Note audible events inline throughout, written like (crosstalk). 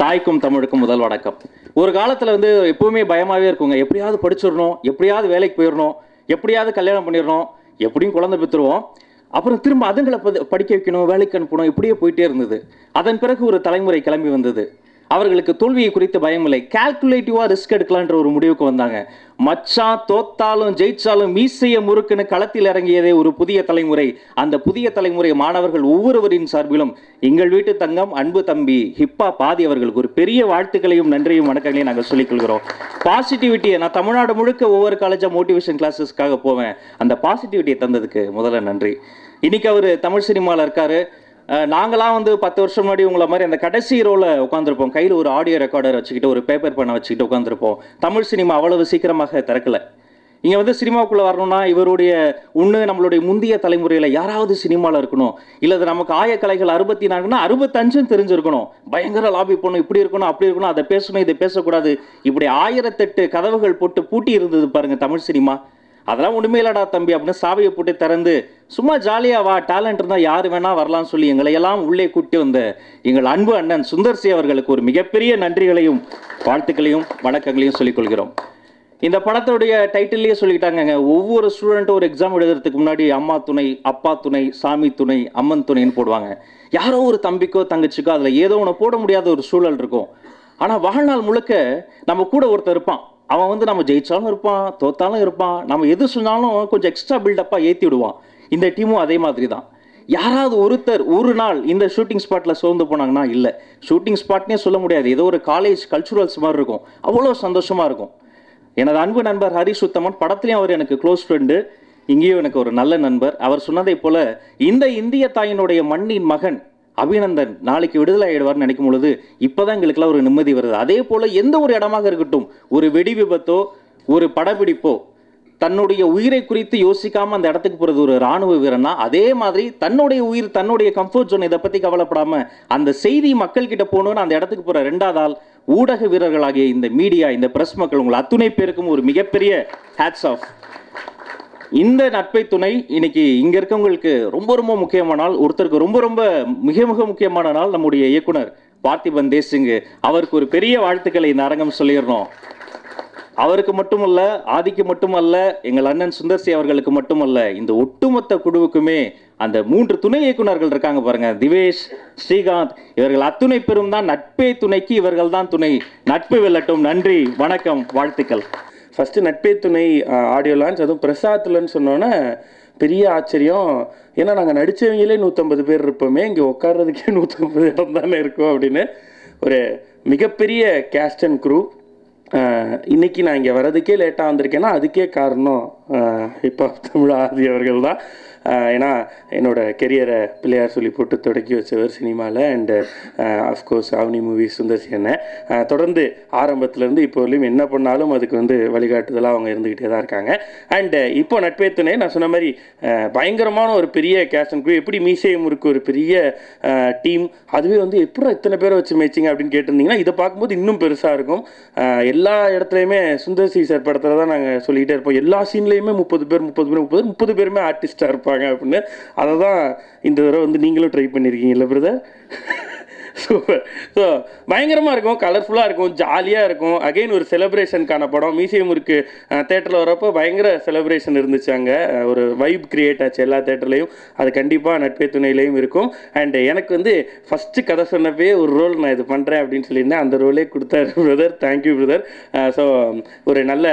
தாய்க்கும் தமிழுக்கும் முதல் வணக்கம். ஒரு காலத்தில் வந்து எப்பவுமே பயமாகவே இருக்குங்க. எப்படியாவது படிச்சிடணும் எப்படியாவது வேலைக்கு போயிடணும் எப்படியாவது கல்யாணம் பண்ணிடணும் எப்படியும் குழந்தை பெற்றுருவோம். அப்புறம் திரும்ப அதுங்களை படிக்க வைக்கணும் வேலைக்கு அனுப்பணும் இப்படியே போயிட்டே இருந்தது. அதன் பிறகு ஒரு தலைமுறை கிளம்பி வந்தது. அவர்களுக்கு தோல்வியை குறித்து பயமில்லை. கால்குலேட்டிவாக ரிஸ்க் எடுக்கலான்ற ஒரு முடிவுக்கு வந்தாங்க. மச்சான் தோத்தாலும் ஜெயிச்சாலும் மீசைய முறுக்குன்னு களத்தில் இறங்கியதே ஒரு புதிய தலைமுறை. அந்த புதிய தலைமுறை மாணவர்கள் ஒவ்வொருவரின் சார்பிலும் எங்கள் வீட்டு தங்கம் அன்பு தம்பி ஹிப்பா பாதி அவர்களுக்கு ஒரு பெரிய வாழ்த்துக்களையும் நன்றியும் வணக்கங்களையும் நாங்கள் சொல்லிக்கொள்கிறோம். பாசிட்டிவிட்டியை நான் தமிழ்நாடு முழுக்க ஒவ்வொரு காலேஜாக மோட்டிவேஷன் கிளாஸஸ்க்காக போவேன். அந்த பாசிட்டிவிட்டியை தந்ததுக்கு முதல்ல நன்றி. இன்னைக்கு அவர் தமிழ் சினிமாவில் இருக்காரு. நாங்களாம் வந்து பத்து வருஷம் முன்னாடி உங்களை மாதிரி அந்த கடைசி ரோவில் உட்காந்துருப்போம் கையில் ஒரு ஆடியோ ரெக்கார்டர் வச்சுக்கிட்டு ஒரு பேப்பர் பண்ண வச்சுக்கிட்டு உட்காந்துருப்போம் தமிழ் சினிமா அவ்வளவு சீக்கிரமாக திறக்கல. இங்கே வந்து சினிமாவுக்குள்ளே வரணும்னா இவருடைய ஒன்று நம்மளுடைய முந்தைய தலைமுறையில் யாராவது சினிமாவில் இருக்கணும். இல்லை அது நமக்கு ஆயக்கலைகள் அறுபத்தி நான்குனா அறுபத்தஞ்சும் தெரிஞ்சிருக்கணும். பயங்கர லாபி போகணும் இப்படி இருக்கணும் அப்படி இருக்கணும் அதை பேசணும் இதை பேசக்கூடாது. இப்படி ஆயிரத்தெட்டு கதவுகள் போட்டு பூட்டி இருந்தது பாருங்கள் தமிழ் சினிமா. அதெல்லாம் ஒன்றுமே இல்லடா தம்பி அப்படின்னு சாவியை போட்டு திறந்து சும்மா ஜாலியாக வா டேலண்ட் இருந்தால் யார் வேணால் வரலாம்னு சொல்லி எங்களை எல்லாம் உள்ளே கூட்டி வந்த எங்கள் அன்பு அண்ணன் சுந்தர் சி அவர்களுக்கு ஒரு மிகப்பெரிய நன்றிகளையும் வாழ்த்துக்களையும் வணக்கங்களையும் சொல்லிக்கொள்கிறோம். இந்த படத்துடைய டைட்டில்லையே சொல்லிட்டாங்கங்க ஒவ்வொரு ஸ்டூடெண்ட்டும் ஒரு எக்ஸாம் எழுதுறதுக்கு முன்னாடி அம்மா துணை அப்பா துணை சாமி துணை அம்மன் துணைன்னு போடுவாங்க. யாரோ ஒரு தம்பிக்கோ தங்கச்சிக்கோ அதில் ஏதோ ஒன்று போட முடியாத ஒரு சூழல் இருக்கும். ஆனால் வாழ்நாள் முழுக்க நம்ம கூட ஒருத்தர் இருப்பான். அவன் வந்து நம்ம ஜெயிச்சாலும் இருப்பான் தோத்தாலும் இருப்பான். நம்ம எது சொன்னாலும் கொஞ்சம் எக்ஸ்ட்ரா பில்டப்பாக ஏற்றி விடுவான் இந்த டீமும் அதே மாதிரி தான் யாராவது ஒருத்தர் ஒரு நாள் இந்த ஷூட்டிங் ஸ்பாட்டில் சோர்ந்து போனாங்கன்னா இல்லை. ஷூட்டிங் ஸ்பாட்னே சொல்ல முடியாது. ஏதோ ஒரு காலேஜ் கல்ச்சுரல்ஸ் மாதிரி இருக்கும். அவ்வளோ சந்தோஷமாக இருக்கும். எனது அன்பு நண்பர் ஹரிஷ் உத்தமன் படத்துலேயும் அவர் எனக்கு க்ளோஸ் ஃப்ரெண்டு இங்கேயும் எனக்கு ஒரு நல்ல நண்பர். அவர் சொன்னதை போல இந்த இந்திய தாயினுடைய மண்ணின் மகன் அபிநந்தன் நாளைக்கு விடுதலை ஆகிடுவார்னு நினைக்கும் பொழுது இப்போதான் எங்களுக்கெல்லாம் ஒரு நிம்மதி வருது. அதே போல் எந்த ஒரு இடமாக இருக்கட்டும் ஒரு வெடி விபத்தோ ஒரு படப்பிடிப்போ தன்னுடைய உயிரை குறித்து யோசிக்காம அந்த இடத்துக்கு போறது ஒரு ராணுவ வீரனா அதே மாதிரி தன்னுடைய உயிர் தன்னுடைய கம்ஃபர்ட் ஜோன் இதை பத்தி கவலைப்படாம அந்த செய்தி மக்கள் கிட்ட போகணும்னு அந்த இடத்துக்கு போற ரெண்டாவது ஆள் ஊடக வீரர்களாகிய இந்த மீடியா இந்த பிரஸ் மக்கள் உங்கள் அத்துணை பேருக்கும் ஒரு மிகப்பெரிய ஹேட்ஸ் ஆஃப் இந்த நட்பை துணை இன்னைக்கு இங்க இருக்கவங்களுக்கு ரொம்ப ரொம்ப முக்கியமான நாள். ஒருத்தருக்கு ரொம்ப ரொம்ப மிக மிக முக்கியமான நாள் நம்முடைய இயக்குனர் பார்த்திபன் தேசிங்கு. அவருக்கு ஒரு பெரிய வாழ்த்துக்களை இந்த அரங்கம் சொல்லிடுறோம் அவருக்கு மட்டுமல்ல ஆதிக்கு மட்டுமல்ல எங்கள் அண்ணன் சுந்தர்சி அவர்களுக்கு மட்டுமல்ல இந்த ஒட்டுமொத்த குழுவுக்குமே அந்த மூன்று துணை இயக்குனர்கள் இருக்காங்க பாருங்க. திவேஷ் ஸ்ரீகாந்த் இவர்கள் அத்துணை பெரும் தான் நட்பே துணைக்கு இவர்கள் தான் துணை. நட்பு வெல்லட்டும். நன்றி வணக்கம் வாழ்த்துக்கள். ஃபஸ்ட்டு நட்பே துணை ஆடியோ லான்ச் அதுவும் பிரசாத்துலன்னு சொன்னோன்னே பெரிய ஆச்சரியம். ஏன்னா நாங்கள் நடித்தவங்களே நூற்றம்பது பேர் இருப்போமே இங்கே உட்கார்றதுக்கே நூற்றம்பது இடம் தானே இருக்கும் அப்படின்னு ஒரு மிகப்பெரிய கேஸ்ட் அண்ட் குரூ இன்னைக்கு நான் இங்கே வர்றதுக்கே லேட்டாக வந்திருக்கேன்னா அதுக்கே காரணம். இப்போ தமிழ் ஆதி அவர்கள் தான் ஏன்னா என்னோட கெரியரை பிள்ளையார் சொல்லி போட்டு தொடக்கி வச்சவர் சினிமாவில் and of course Avni Movies Sundar அண்ணன். தொடர்ந்து ஆரம்பத்துலேருந்து இப்போ வரையும் என்ன பண்ணாலும் அதுக்கு வந்து வழிகாட்டுதலாக அவங்க இருந்துக்கிட்டே தான் இருக்காங்க. அண்டு இப்போ நட்பே நான் சொன்ன மாதிரி பயங்கரமான ஒரு பெரிய கேஸ்ட் அண்ட் குரூ எப்படி மீசையும் இருக்கு ஒரு பெரிய டீம் அதுவே வந்து எப்படி இத்தனை பேரை வச்சு மேய்ச்சிங்க அப்படின்னு கேட்டிருந்தீங்கன்னா இதை பார்க்கும்போது இன்னும் பெருசாக இருக்கும். எல்லா இடத்துலையுமே சுந்தர் சி சார் படத்தில் தான் நாங்கள் சொல்லிக்கிட்டே இருப்போம். எல்லா சீன்லேயும் முப்பது பேர் முப்பது பேர் முப்பது முப்பது பேருமே ஆர்டிஸ்டாக இருப்பாங்க அப்படின்னு. அதை தான் இந்த தடவை வந்து நீங்களும் ட்ரை பண்ணியிருக்கீங்கல்ல பிரதர் சூப்பர் ஸோ பயங்கரமாக இருக்கும் கலர்ஃபுல்லாக இருக்கும் ஜாலியாக இருக்கும். அகைன் ஒரு செலிப்ரேஷனுக்கான படம். மியூசியம் இருக்கு தேட்டரில் வரப்போ பயங்கர செலிப்ரேஷன் இருந்துச்சு அங்கே. ஒரு வைப் கிரியேட் ஆச்சு எல்லா தேட்டர்லேயும் அது கண்டிப்பாக நட்பே துணையிலையும் இருக்கும். அண்ட் எனக்கு வந்து ஃபஸ்ட்டு கதை சொன்னப்பே ஒரு ரோல் நான் இது பண்ணுறேன் அப்படின்னு சொல்லியிருந்தேன். அந்த ரோலே கொடுத்தாரு பிரதர் தேங்க்யூ பிரதர் ஸோ ஒரு நல்ல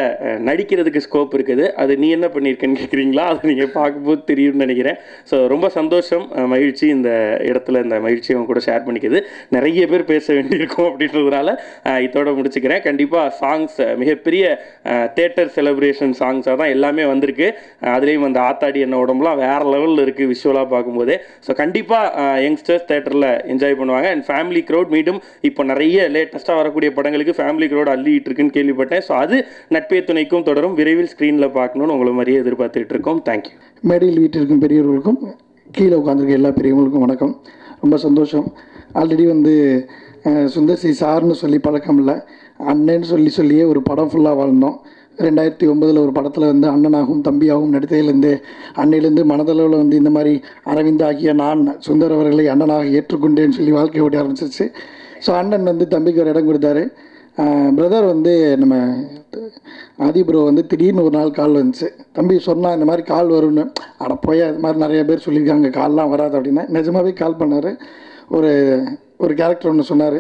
நடிக்கிறதுக்கு ஸ்கோப் இருக்குது. அது நீ என்ன பண்ணியிருக்கேன்னு கேட்குறீங்களா அதை நீங்கள் பார்க்கும்போது தெரியும்னு நினைக்கிறேன். ஸோ ரொம்ப சந்தோஷம் மகிழ்ச்சி. இந்த இடத்துல இந்த மகிழ்ச்சியை அவங்க கூட ஷேர் பண்ணிக்கிது நிறைய பேர் பேச வேண்டியிருக்கும் அப்படின்றதுனால இதோட முடிச்சுக்கிறேன். கண்டிப்பாக சாங்ஸ் மிகப்பெரிய தேட்டர் செலிப்ரேஷன் சாங்ஸாக தான் எல்லாமே வந்திருக்கு. அதுலேயும் அந்த ஆத்தாடி என்ன உடம்புலாம் வேற லெவலில் இருக்குது விஷுவலாக பார்க்கும்போதே. ஸோ கண்டிப்பாக யங்ஸ்டர்ஸ் தேட்டரில் என்ஜாய் பண்ணுவாங்க. அண்ட் ஃபேமிலி க்ரௌட் மீண்டும் இப்போ நிறைய லேட்டஸ்ட்டாக வரக்கூடிய படங்களுக்கு ஃபேமிலி க்ரௌட் அள்ளிட்டு இருக்குன்னு கேள்விப்பட்டேன். ஸோ அது நட்பே துணைக்கும் தொடரும். விரைவில் ஸ்க்ரீனில் பார்க்கணும்னு உங்களை மாதிரியே எதிர்பார்த்துட்டு இருக்கோம். தேங்க்யூ மேடையில் வீட்டிற்கும் பெரியவர்களுக்கும் கீழே உட்காந்துருக்க எல்லா பெரியவங்களுக்கும் வணக்கம். ரொம்ப சந்தோஷம். ஆல்ரெடி வந்து சுந்தர் சி சார்னு சொல்லி பழக்கம் இல்லை. அண்ணன்னு சொல்லி சொல்லியே ஒரு படம் ஃபுல்லாக வாழ்ந்தோம். ரெண்டாயிரத்தி ஒம்பதில் ஒரு படத்தில் வந்து அண்ணனாகவும் தம்பியாகவும் நடித்ததிலேருந்து அன்னையிலேருந்து மனதளவில் வந்து இந்த மாதிரி அரவிந்த் ஆகிய நான் சுந்தர் அவர்களை அண்ணனாக ஏற்றுக்கொண்டேன்னு சொல்லி வாழ்க்கை ஓடி ஆரம்பிச்சிருச்சு. ஸோ அண்ணன் வந்து தம்பிக்கு ஒரு இடம் கொடுத்தாரு. பிரதர் வந்து நம்ம ஆதி ப்ரோ வந்து திடீர்னு ஒரு நாள் கால் வந்துச்சு. தம்பி சொன்னால் இந்த மாதிரி கால் வரும்னு. அட போய் அது மாதிரி நிறைய பேர் சொல்லியிருக்காங்க கால்லாம் வராது அப்படின்னா நிஜமாவே கால் பண்ணார். ஒரு ஒரு கேரக்டர் ஒன்று சொன்னார்.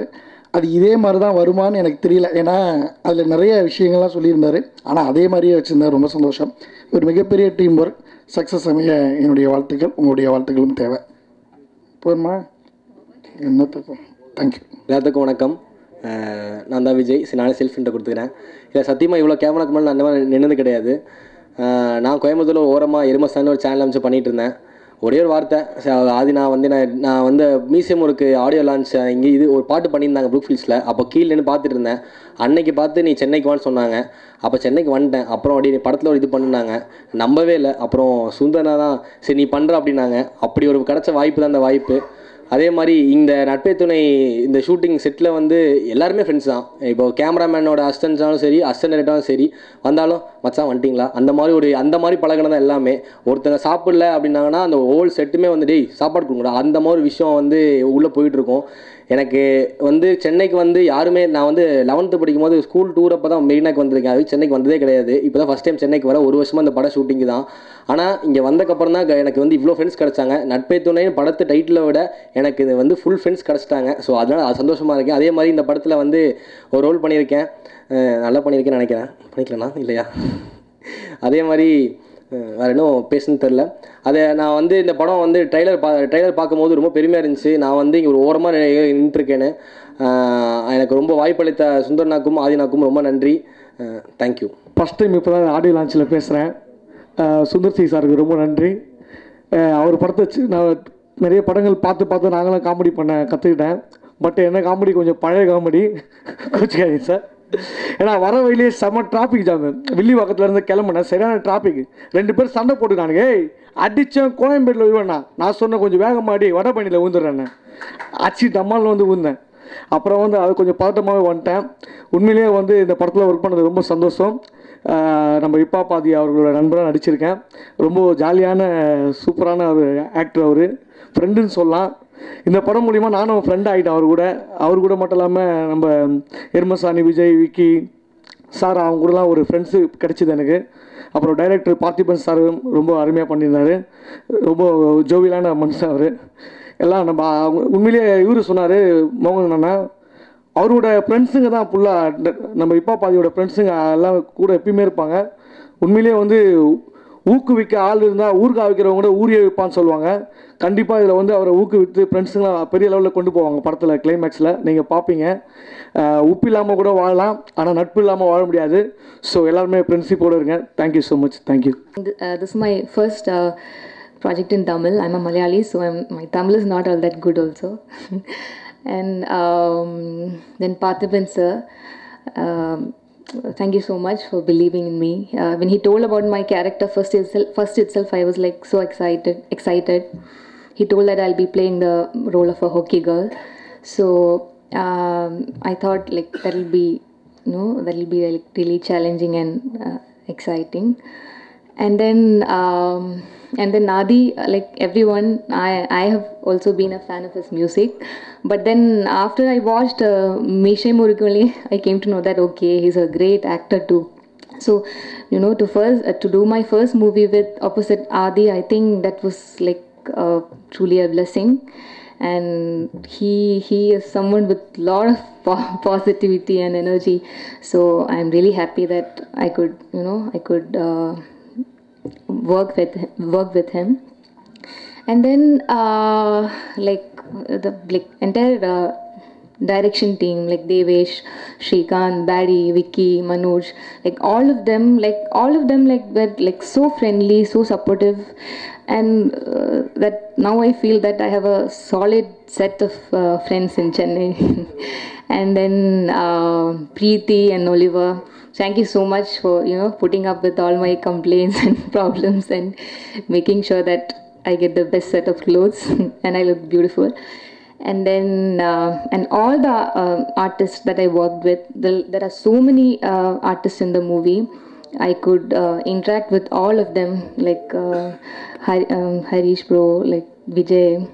அது இதே மாதிரி தான் வருமான்னு எனக்கு தெரியல. ஏன்னா அதில் நிறைய விஷயங்கள்லாம் சொல்லியிருந்தார். ஆனால் அதே மாதிரியே வச்சுருந்தார். ரொம்ப சந்தோஷம். ஒரு மிகப்பெரிய டீம் ஒர்க் சக்ஸஸ் அமைய என்னுடைய வாழ்த்துக்கள் உங்களுடைய வாழ்த்துக்களும் தேவை. போதுமா? என்னத்துக்கும் தேங்க்யூ எல்லாத்துக்கும் வணக்கம். நான் தான் விஜய். சரி நானே செல்ஃப் இன்ட்ரோ கொடுத்துக்கிறேன். இல்லை சத்தியமாக இவ்வளோ கேமராக்கு மேலே நான் அந்த மாதிரி நின்னது கிடையாது. நான் கோயம்புத்தூரில் ஓரமாக எருமசான்னு ஒரு சேனல் அமைச்சு பண்ணிகிட்டு இருந்தேன். ஒரே ஒரு வார்த்தை. ச- ஆதி நான் வந்து நான் நான் வந்து மியூசியம் ஒருக்கு ஆடியோ லான்ச் இங்கே இது ஒரு பாட்டு பண்ணியிருந்தாங்க ப்ரூக்ஃபீல்ட்ஸில் அப்போ கீழே நின்று பார்த்துட்டு இருந்தேன். அன்னைக்கு பார்த்து நீ சென்னைக்கு வான்னு சொன்னாங்க. அப்போ சென்னைக்கு வந்துட்டேன். அப்புறம் அப்படி நீ படத்தில் ஒரு இது பண்ணினாங்க. நம்பவே இல்லை. அப்புறம் சுந்தரனா தான் சரி நீ பண்ணுற அப்படின்னாங்க. அப்படி ஒரு கிடச்ச வாய்ப்பு தான் அந்த வாய்ப்பு. அதே மாதிரி இந்த நட்பே துணை இந்த ஷூட்டிங் செட்டில் வந்து எல்லாருமே ஃப்ரெண்ட்ஸ் தான். இப்போ கேமராமேனோட அஸ்டன்ஸாலும் சரி அஸ்டன்டாலும் சரி வந்தாலும் மச்சான் வந்துட்டிங்களா? அந்த மாதிரி ஒரு அந்த மாதிரி பழகின தான் எல்லாமே. ஒருத்தங்க சாப்பிடல அப்படின்னாங்கன்னா அந்த ஹோல் செட்டுமே வந்து டேய் சாப்பாடு கொடுங்கடா. அந்த மாதிரி விஷயம் வந்து உள்ளே போயிட்டுருக்கோம் எனக்கு வந்து சென்னைக்கு வந்து யாருமே நான் வந்து லெவன்த்து படிக்கும் போது ஸ்கூல் டூர் அப்போ தான் மெரினாக்கு வந்திருக்கேன். அது சென்னைக்கு வந்ததே கிடையாது. இப்போ தான் ஃபஸ்ட் டைம் சென்னைக்கு வர ஒரு வருஷமாக இந்த படம் ஷூட்டிங் தான். ஆனால் இங்கே வந்தக்கப்புறம் தான் எனக்கு வந்து இவ்வளோ ஃப்ரெண்ட்ஸ் கிடச்சாங்க. நட்பே துணை படத்து டைட்டிலை விட எனக்கு இது வந்து ஃபுல் ஃப்ரெண்ட்ஸ் கிடச்சிட்டாங்க. ஸோ அதனால் சந்தோஷமாக இருக்கேன் அதே மாதிரி இந்த படத்தில் வந்து ஒரு ரோல் பண்ணியிருக்கேன். நல்லா பண்ணியிருக்கேன்னு நினைக்கிறேன். பண்ணிக்கலண்ணா இல்லையா? அதே மாதிரி வேறு இன்னும் பேசுன்னு தெரில அதை நான் வந்து இந்த படம் வந்து ட்ரைலர் பா ட்ரைலர் பார்க்கும்போது ரொம்ப பெருமையாக இருந்துச்சு. நான் வந்து இங்கே ஒரு ஓரமாக நின்றுருக்கேன்னு எனக்கு ரொம்ப வாய்ப்பளித்த சுந்தர்னாக்கும் ஆதினாக்கும் ரொம்ப நன்றி. தேங்க்யூ ஃபஸ்ட் டைம் இப்போ தான் ஆடியோ லான்ச்சில் பேசுகிறேன் சுந்தர் சி சாருக்கு ரொம்ப நன்றி. அவர் படத்தை வச்சு நான் நிறைய படங்கள் பார்த்து பார்த்து நாங்களாம் காமெடி பண்ண கற்றுக்கிட்டேன் பட் என்ன காமெடி கொஞ்சம் பழைய காமெடி கோச்சிக்காதீங்க (laughs) சார் ஏன்னா வர வழியிலே செம்ம டிராஃபிக் ஜாமு வில்லிவாக்கத்துல இருந்து கிளம்புனேன் சரியான டிராஃபிக் ரெண்டு பேரும் சண்டை போட்டுக்கானுங்க ஏய் அடித்தேன் கோயம்பேட்டில் விழுவேண்ணா நான் சொன்னேன் கொஞ்சம் வேகமாடி வடபழனியில் ஊந்துடுறேன்னு அச்சி டம்மாலில் வந்து ஊந்தேன் அப்புறம் வந்து அது கொஞ்சம் பதட்டமாகவே வந்துட்டேன். உண்மையிலேயே வந்து இந்த படத்தில் ஒர்க் பண்ணது ரொம்ப சந்தோஷம். நம்ம இப்பா பாதி அவர்களோட நண்பராக நடிச்சிருக்கேன். ரொம்ப ஜாலியான சூப்பரான ஒரு ஆக்டர் அவர். ஃப்ரெண்டுன்னு சொல்லலாம். இந்த படம் மூலிமா நானும் ஃப்ரெண்ட் ஆகிட்டேன் அவர் கூட. அவர் கூட மட்டும் இல்லாமல் நம்ம எர்மசாணி விஜய் விக்கி சார் அவங்க கூடலாம் ஒரு ஃப்ரெண்ட்ஸு கிடச்சிது எனக்கு. அப்புறம் டைரக்டர் பார்த்திபன் சார் ரொம்ப அருமையாக பண்ணியிருந்தாரு. ரொம்ப ஜோவியலான மனுஷன் அவர். எல்லாம் நம்ம அவங்க- உண்மையிலேயே இவரு சொன்னார் மோகன் அண்ணா அவரோட ஃப்ரெண்ட்ஸுங்க தான் ஃபுல்லாக நம்ம இப்பா பாதியோட ஃப்ரெண்ட்ஸுங்க எல்லாம் கூட எப்பயுமே இருப்பாங்க. உண்மையிலேயே வந்து ஊக்குவிக்க ஆள் இருந்தால் ஊருக்கு வைக்கிறவங்க கூட ஊரே வைப்பான்னு சொல்லுவாங்க. கண்டிப்பாக இதில் வந்து அவரை ஊக்குவித்து ஃப்ரெண்ட்ஸுங்களாம் பெரிய லெவலில் கொண்டு போவாங்க படத்தில் கிளைமேக்ஸில் நீங்கள் பார்ப்பீங்க உப்பு இல்லாமல் கூட வாழலாம் ஆனால் நட்பு இல்லாமல் வாழ முடியாது. ஸோ எல்லாருமே ஃப்ரெண்ட்ஷிப்போடு இருங்க. Thank you so much thank you this my first is my first uh, project in Tamil. I'm a Malayali, so I'm, my Tamil is not all that good also. (laughs) and um, then Parthiban sir, um, thank you so much for believing in me. Uh, when he told about my character first itself, first itself, I was like so excited. Excited. He told that I'll be playing the role of a hockey girl. So um, I thought like that'll be, you know, that'll be like really challenging and uh, exciting and then um, and then Nadi, like everyone, I I have also been a fan of his music, but then after I watched uh, Mishe (laughs) I came to know that okay, he's a great actor too. So, you know, to first uh, to do my first movie with opposite Adi, I think that was like uh, truly a blessing. And he he is someone with lot of (laughs) po- positivity and energy. So I'm really happy that I could you know I could. Uh, work with work with him. And then uh, like the like entire uh, direction team like devesh shrikant Baddy, vicky manoj like all of them like all of them like were like so friendly so supportive. And uh, that now i feel that i have a solid set of uh, friends in chennai. (laughs) And then uh, preeti and oliver thank you so much for you know putting up with all my complaints (laughs) and problems and making sure that I get the best set of clothes (laughs) and I look beautiful. And then uh, and all the uh, artists that I worked with, the, there are so many uh, artists in the movie. I could uh, interact with all of them, like uh, Har- um, Harish Bro, like Vijay,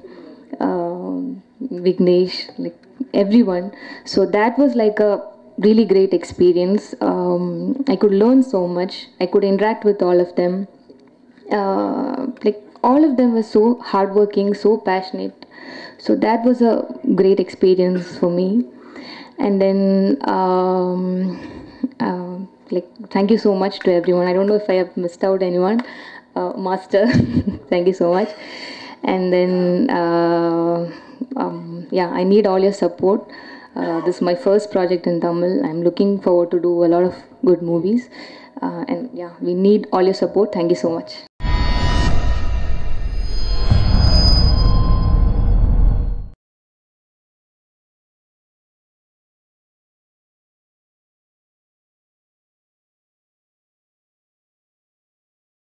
um Vignesh, like everyone. So that was like a really great experience. Um, I could learn so much. I could interact with all of them. Uh, like all of them were so hardworking, so passionate. So that was a great experience for me. And then, um, uh, like, thank you so much to everyone. I don't know if I have missed out anyone. Uh, Master, (laughs) thank you so much. And then, uh, um, yeah, I need all your support. Uh, this is my first project in Tamil. I'm looking forward to do a lot of good movies. Uh, and yeah, we need all your support. Thank you so much.